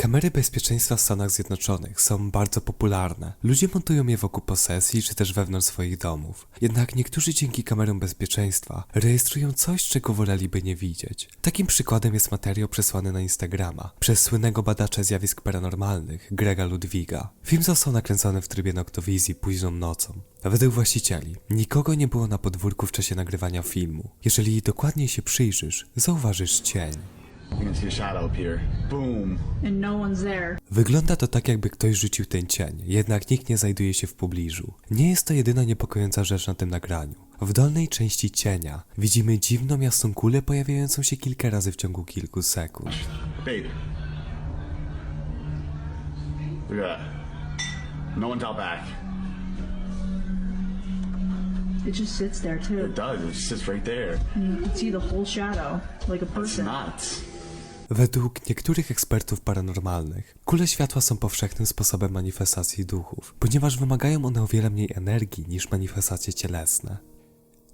Kamery bezpieczeństwa w Stanach Zjednoczonych są bardzo popularne. Ludzie montują je wokół posesji czy też wewnątrz swoich domów. Jednak niektórzy dzięki kamerom bezpieczeństwa rejestrują coś, czego woleliby nie widzieć. Takim przykładem jest materiał przesłany na Instagrama przez słynnego badacza zjawisk paranormalnych Grega Ludwiga. Film został nakręcony w trybie noktowizji późną nocą. Według właścicieli, nikogo nie było na podwórku w czasie nagrywania filmu. Jeżeli dokładnie się przyjrzysz, zauważysz cień. No one's there. Wygląda to tak, jakby ktoś rzucił ten cień, jednak nikt nie znajduje się w pobliżu. Nie jest to jedyna niepokojąca rzecz na tym nagraniu. W dolnej części cienia widzimy dziwną jasną kulę pojawiającą się kilka razy w ciągu kilku sekund. No one's out back. It just sits there too. It does. It sits right there. And you can see the whole shadow, like a It's person. nuts. Według niektórych ekspertów paranormalnych, kule światła są powszechnym sposobem manifestacji duchów, ponieważ wymagają one o wiele mniej energii niż manifestacje cielesne.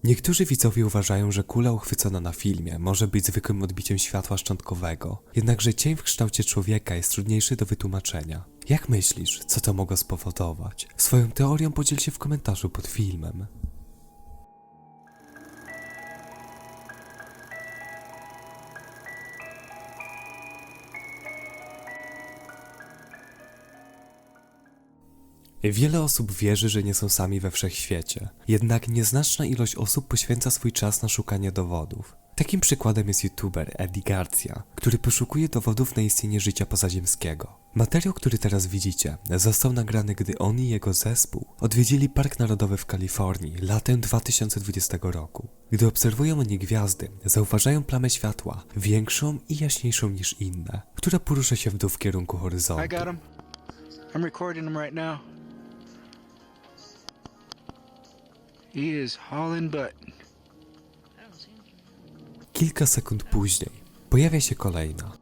Niektórzy widzowie uważają, że kula uchwycona na filmie może być zwykłym odbiciem światła szczątkowego, jednakże cień w kształcie człowieka jest trudniejszy do wytłumaczenia. Jak myślisz, co to mogło spowodować? Swoją teorią podziel się w komentarzu pod filmem. Wiele osób wierzy, że nie są sami we wszechświecie, jednak nieznaczna ilość osób poświęca swój czas na szukanie dowodów. Takim przykładem jest youtuber Eddie Garcia, który poszukuje dowodów na istnienie życia pozaziemskiego. Materiał, który teraz widzicie, został nagrany, gdy on i jego zespół odwiedzili Park Narodowy w Kalifornii latem 2020 roku. Gdy obserwują oni gwiazdy, zauważają plamę światła, większą i jaśniejszą niż inne, która porusza się w dół w kierunku horyzontu. I got him. I'm recording him right now. He is hauling butt. Kilka sekund później pojawia się kolejna.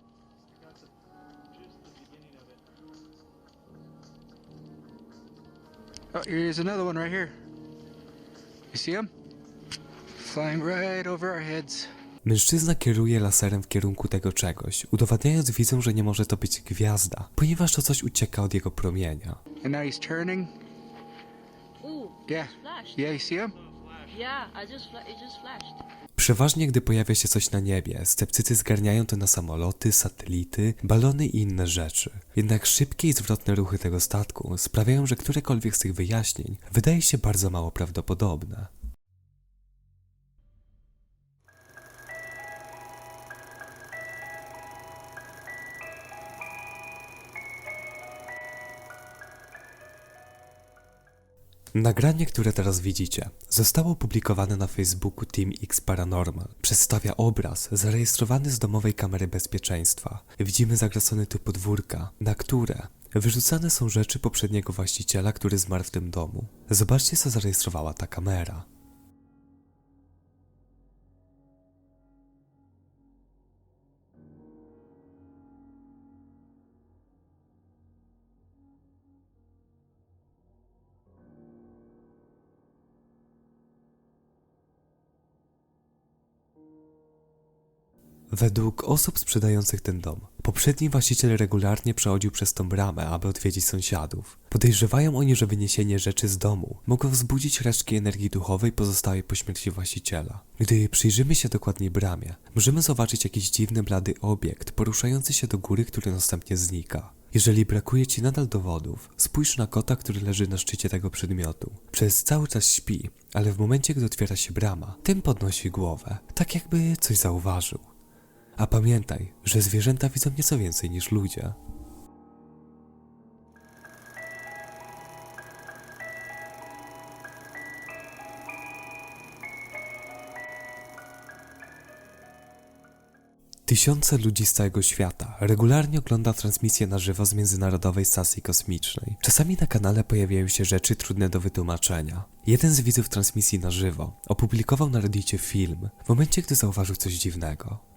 Oh, here's another one right here. You see him? Flying right over our heads. Mężczyzna kieruje laserem w kierunku tego czegoś, udowadniając widzom, że nie może to być gwiazda, ponieważ to coś ucieka od jego promienia. And now he's turning. Yeah. Yeah, you see him? Yeah, I just fla- it just flashed. Przeważnie, gdy pojawia się coś na niebie, sceptycy zgarniają to na samoloty, satelity, balony i inne rzeczy. Jednak szybkie i zwrotne ruchy tego statku sprawiają, że którekolwiek z tych wyjaśnień wydaje się bardzo mało prawdopodobne. Nagranie, które teraz widzicie, zostało opublikowane na Facebooku Team X Paranormal. Przedstawia obraz zarejestrowany z domowej kamery bezpieczeństwa. Widzimy zagracony typ podwórka, na które wyrzucane są rzeczy poprzedniego właściciela, który zmarł w tym domu. Zobaczcie, co zarejestrowała ta kamera. Według osób sprzedających ten dom, poprzedni właściciel regularnie przechodził przez tą bramę, aby odwiedzić sąsiadów. Podejrzewają oni, że wyniesienie rzeczy z domu mogło wzbudzić resztki energii duchowej pozostałej po śmierci właściciela. Gdy przyjrzymy się dokładniej bramie, możemy zobaczyć jakiś dziwny blady obiekt poruszający się do góry, który następnie znika. Jeżeli brakuje ci nadal dowodów, spójrz na kota, który leży na szczycie tego przedmiotu. Przez cały czas śpi, ale w momencie, gdy otwiera się brama, tym podnosi głowę, tak jakby coś zauważył. A pamiętaj, że zwierzęta widzą nieco więcej niż ludzie. Tysiące ludzi z całego świata regularnie ogląda transmisję na żywo z Międzynarodowej Stacji Kosmicznej. Czasami na kanale pojawiają się rzeczy trudne do wytłumaczenia. Jeden z widzów transmisji na żywo opublikował na Reddicie film w momencie, gdy zauważył coś dziwnego.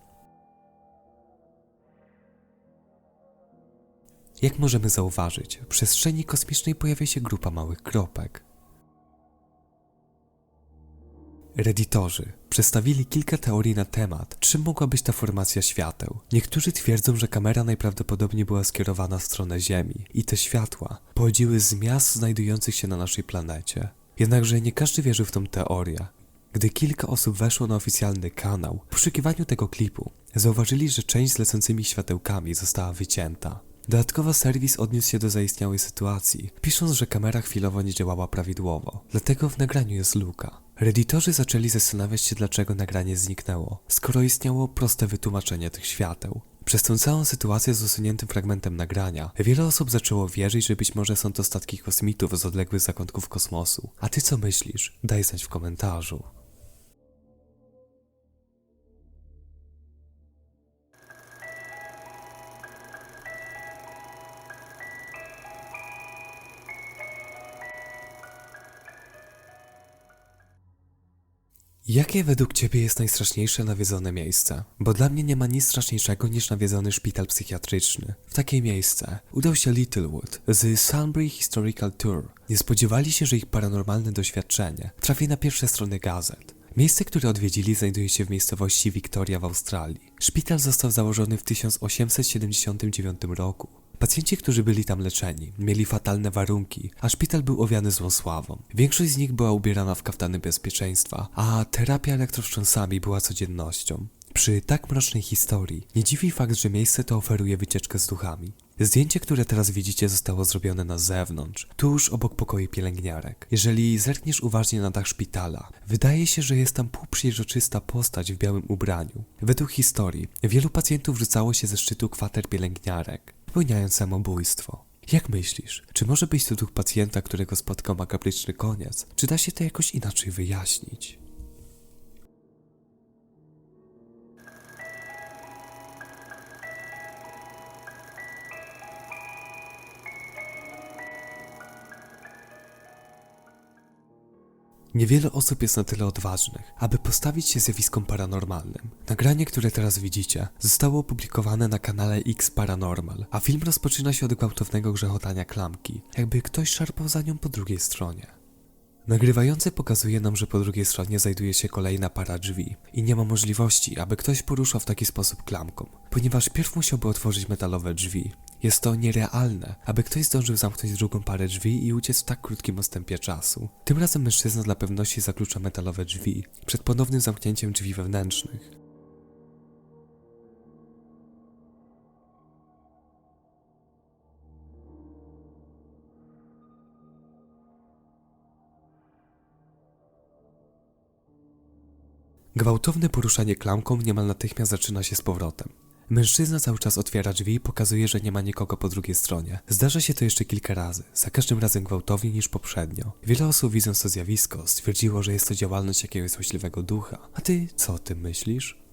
Jak możemy zauważyć, w przestrzeni kosmicznej pojawia się grupa małych kropek. Redditorzy przedstawili kilka teorii na temat, czym mogła być ta formacja świateł. Niektórzy twierdzą, że kamera najprawdopodobniej była skierowana w stronę Ziemi i te światła pochodziły z miast znajdujących się na naszej planecie. Jednakże nie każdy wierzył w tą teorię. Gdy kilka osób weszło na oficjalny kanał, w poszukiwaniu tego klipu, zauważyli, że część z lecącymi światełkami została wycięta. Dodatkowo serwis odniósł się do zaistniałej sytuacji, pisząc, że kamera chwilowo nie działała prawidłowo. Dlatego w nagraniu jest luka. Redditorzy zaczęli zastanawiać się, dlaczego nagranie zniknęło, skoro istniało proste wytłumaczenie tych świateł. Przez tę całą sytuację z usuniętym fragmentem nagrania, wiele osób zaczęło wierzyć, że być może są to statki kosmitów z odległych zakątków kosmosu. A ty co myślisz? Daj znać w komentarzu. Jakie według Ciebie jest najstraszniejsze nawiedzone miejsce? Bo dla mnie nie ma nic straszniejszego niż nawiedzony szpital psychiatryczny. W takie miejsce udał się Littlewood z Sunbury Historical Tour. Nie spodziewali się, że ich paranormalne doświadczenie trafi na pierwsze strony gazet. Miejsce, które odwiedzili, znajduje się w miejscowości Victoria w Australii. Szpital został założony w 1879 roku. Pacjenci, którzy byli tam leczeni, mieli fatalne warunki, a szpital był owiany złą sławą. Większość z nich była ubierana w kaftany bezpieczeństwa, a terapia elektrowstrząsami była codziennością. Przy tak mrocznej historii nie dziwi fakt, że miejsce to oferuje wycieczkę z duchami. Zdjęcie, które teraz widzicie, zostało zrobione na zewnątrz, tuż obok pokoi pielęgniarek. Jeżeli zerkniesz uważnie na dach szpitala, wydaje się, że jest tam półprzeźroczysta postać w białym ubraniu. Według historii, wielu pacjentów rzucało się ze szczytu kwater pielęgniarek, popełniając samobójstwo. Jak myślisz, czy może być to duch pacjenta, którego spotkał makabryczny koniec? Czy da się to jakoś inaczej wyjaśnić? Niewiele osób jest na tyle odważnych, aby postawić się zjawiskom paranormalnym. Nagranie, które teraz widzicie, zostało opublikowane na kanale X Paranormal, a film rozpoczyna się od gwałtownego grzechotania klamki, jakby ktoś szarpał za nią po drugiej stronie. Nagrywający pokazuje nam, że po drugiej stronie znajduje się kolejna para drzwi i nie ma możliwości, aby ktoś poruszał w taki sposób klamką, ponieważ pierw musiałby otworzyć metalowe drzwi. Jest to nierealne, aby ktoś zdążył zamknąć drugą parę drzwi i uciec w tak krótkim odstępie czasu. Tym razem mężczyzna dla pewności zaklucza metalowe drzwi przed ponownym zamknięciem drzwi wewnętrznych. Gwałtowne poruszanie klamką niemal natychmiast zaczyna się z powrotem. Mężczyzna cały czas otwiera drzwi i pokazuje, że nie ma nikogo po drugiej stronie. Zdarza się to jeszcze kilka razy, za każdym razem gwałtowniej niż poprzednio. Wiele osób widząc to zjawisko stwierdziło, że jest to działalność jakiegoś złośliwego ducha. A ty co o tym myślisz?